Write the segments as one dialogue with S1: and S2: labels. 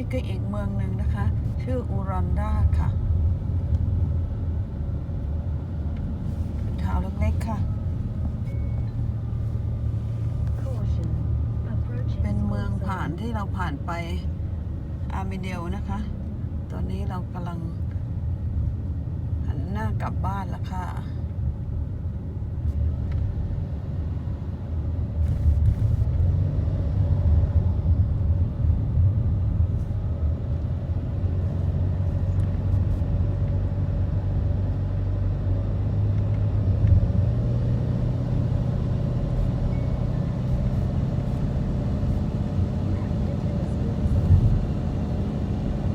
S1: นี่ก็อีกเมืองหนึ่งนะคะ ชื่ออูรันดาค่ะเป็นทาวน์เล็กๆค่ะ
S2: Caution. Approaching
S1: เป็นเมือง
S2: school
S1: ผ่าน
S2: zone.
S1: ที่เราผ่านไปอาร์มิเดลนะคะ ตอนนี้เรากำลังหันหน้ากลับบ้านแล้วค่ะ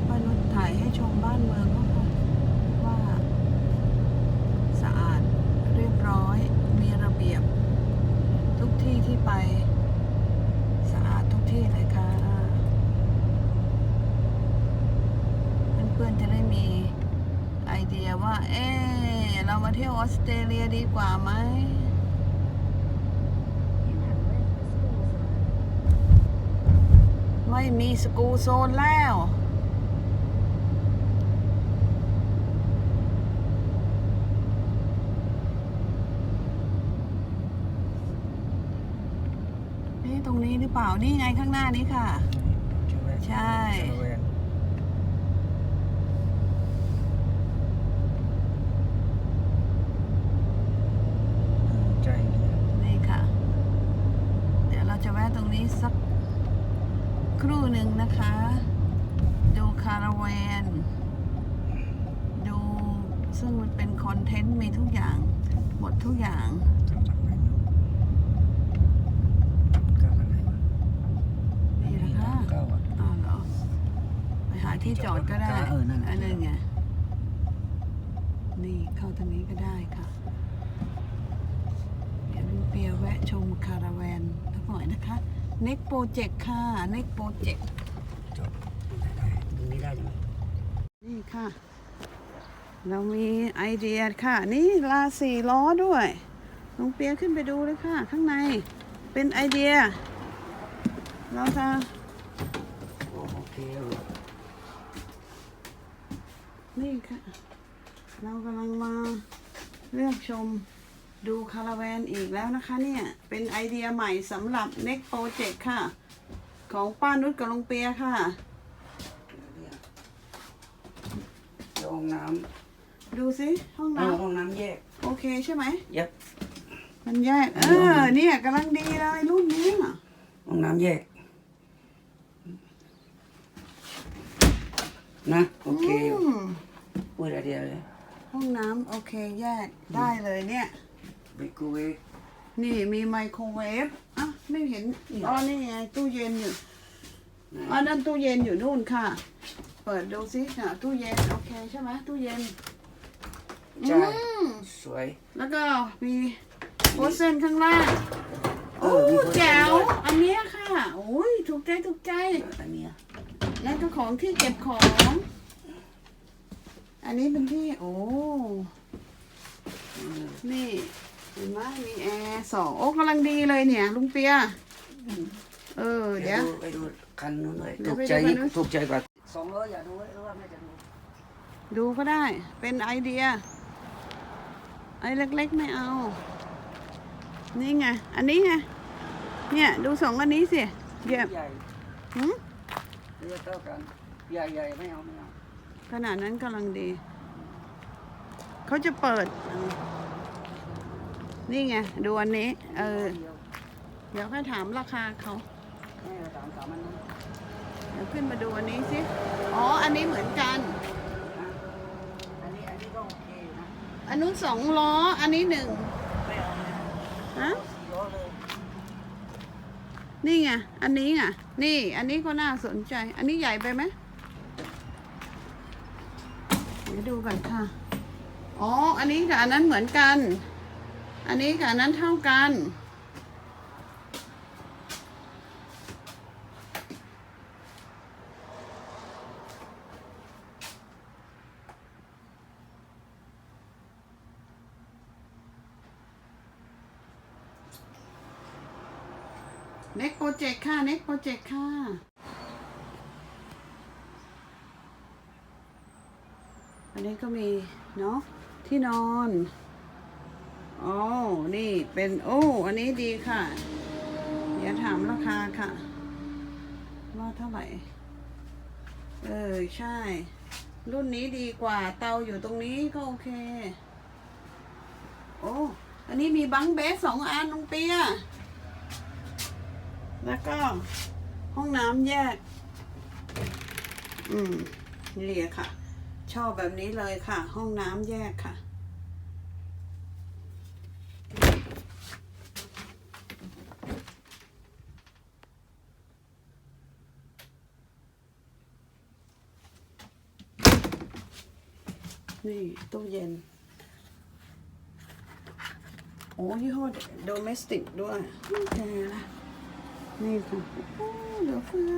S1: ป้านุชถ่ายให้ชมบ้านเมืองเขาค่ะว่า สะอาดเรียบร้อย มีระเบียบ ทุกที่ที่ไป สะอาดทุกที่เลยค่ะ เพื่อนๆจะได้มีไอ เดียว่า เอ๊ะเรามาเที่ยวออสเตรเลียดีกว่าไหม
S2: You have left the school zone.
S1: ไม่มีสกูโซนแล้วนี่ตรงนี้หรือเปล่า นี่ไงข้างหน้านี้ค่ะ ใช่
S3: ใจดี
S1: นี่ค่ะ เดี๋ยวเราจะแวะตรง นี้สักครู่หนึ่งนะคะ ดูคาราแวน ดูซึ่งมันเป็นคอนเทนต์มีทุกอย่าง หมดทุกอย่าง
S3: นี่นะ
S1: คะ
S3: อ้า
S1: วเหรอไปหาที่จอดก็ได้
S3: อันน่ะ
S1: อันนั้นไง นี่เข้าทางนี้ก็ได้ค่ะเดี๋ยวลุงเปียแวะชมคาราแวนสักหน่อยนะคะ เน็กโปรเจกต์ค่ะเน็กโปรเจกต์
S3: จบได้ได้ตรงนี้ได้ใช่ไหม
S1: นี่ค่ะ เรามีไอเดียค่ะ นี่ลาสี่ล้อด้วยลุงเปียขึ้นไปดูเลยค่ะ ข้างในเป็นไอเดีย เราจะ
S3: โอเค
S1: นี่ค่ะ เรากำลังมาเลือกชม ดูคาราแวนอีกแล้วนะคะเนี่ย เป็นไอเดียใหม่สำหรับ Next Project ค่ะ ของป้านุชกับลุงเปียค่ะ
S3: ห้องน้
S1: ดูสิห้องำน้
S3: ห้องน้ำแยกำ
S1: โอเคใช่ไหม
S3: ยับ
S1: มันแยก เออ เนี่ยกำลังดีเลยรุ่นนี้น่ะ
S3: ห้องน้ำแยก นะ โอเคอยู่
S1: อืม
S3: พูดอะไรเลย
S1: ห้องน้ำโอเคแยกได้เลยเนี่ย
S3: ไมโครเวฟ
S1: นี่มีไมโครเวฟอะไม่เห็น
S3: นี่
S1: อ๋อนี่ไงตู้เย็นอยู่
S3: นะ
S1: อ๋อนั่นตู้เย็นอยู่นู่นค่ะ เปิดดูสิน่ะตู้เย็นโอเคใช่ไหมตู้เย็น
S3: ใช่
S1: อืม
S3: สวย
S1: แล้วก็มีโพสเซนข้างล่าง
S3: เอ
S1: โอ้
S3: อมีโพสเซน
S1: แจ๋ว
S3: ด้วย
S1: อันเนี้ยค่ะโอ้ยถูกใจถูกใจ
S3: อันเนี้ย
S1: แล้วก็ของที่เก็บของ อันนี้เป็นที่โอ้
S3: อืม
S1: นี่ เห็นไหมมีแอร์สองโอ้กำลังดีเลยเนี่ย ลุงเปีย เออ
S3: เดี๋
S1: เดี๋
S3: ย
S1: ยวว
S3: ดูไปดูคันนู้นเลย
S1: เดี๋
S3: ถู
S1: ยว
S3: ก
S1: ไป
S3: ใจ
S1: ดูคันนู้น
S3: ถูกใจกว่าสองร้อยอย่าดูหรือว่าไม่จะดู
S1: ดูก็ได้ เป็นไอเดีย ไอเล็กๆไม่เอา นี่ไง อันนี้ไง เนี่ย ดูสองอันนี้สิเยี่ยม
S3: ใหญ่
S1: หืม
S3: เรือเท่ากัน ใหญ่ใหญ่ไม่เอาไม่เอา
S1: ขนาดนั้นกำลังดี เขาจะเปิด นี่ไง ดูอันนี้ เออ
S3: เดี๋ยว
S1: ค่อยถามราคาเขา
S3: เดี๋
S1: ยวขึ้นมาดูอันนี้สิ อ๋อ อันนี้เหมือนกัน
S3: อันนี้ อันนี้ก็โอเคนะ
S1: อันนู้นสองล้อ อันนี้หนึ่งฮะนี่ไง อันนี้ไง นี่ อันนี้ก็น่าสนใจ อันนี้ใหญ่ไปไหมเดี๋ยวดูกันค่ะ อ๋อ อันนี้กับอันนั้นเหมือนกัน อันนี้กับนนั้นเท่ากัน เน็กโปรเจกต์ค่ะ เน็กโปรเจกต์ค่ะอันนี้ก็มีเนาะที่นอน อ๋อนี่เป็นโอ้อันนี้ดีค่ะ เดี๋ยวถามราคาค่ะ ว่าเท่าไหร่ เออ ใช่ รุ่นนี้ดีกว่าเตาอยู่ตรงนี้ก็โอเค โอ้ อันนี้มีบังเบสสองอันน้องเปียแล้วก็ห้องน้ำแยก อืมนี่ค่ะ ชอบแบบนี้เลยค่ะ ห้องน้ำแยกค่ะ นี่ตู้เย็น โอ้ยี่ห้อโดเมสติกด้วยโอเคนะนี่ค่ะโอ้เดี๋ยวเฟื่อ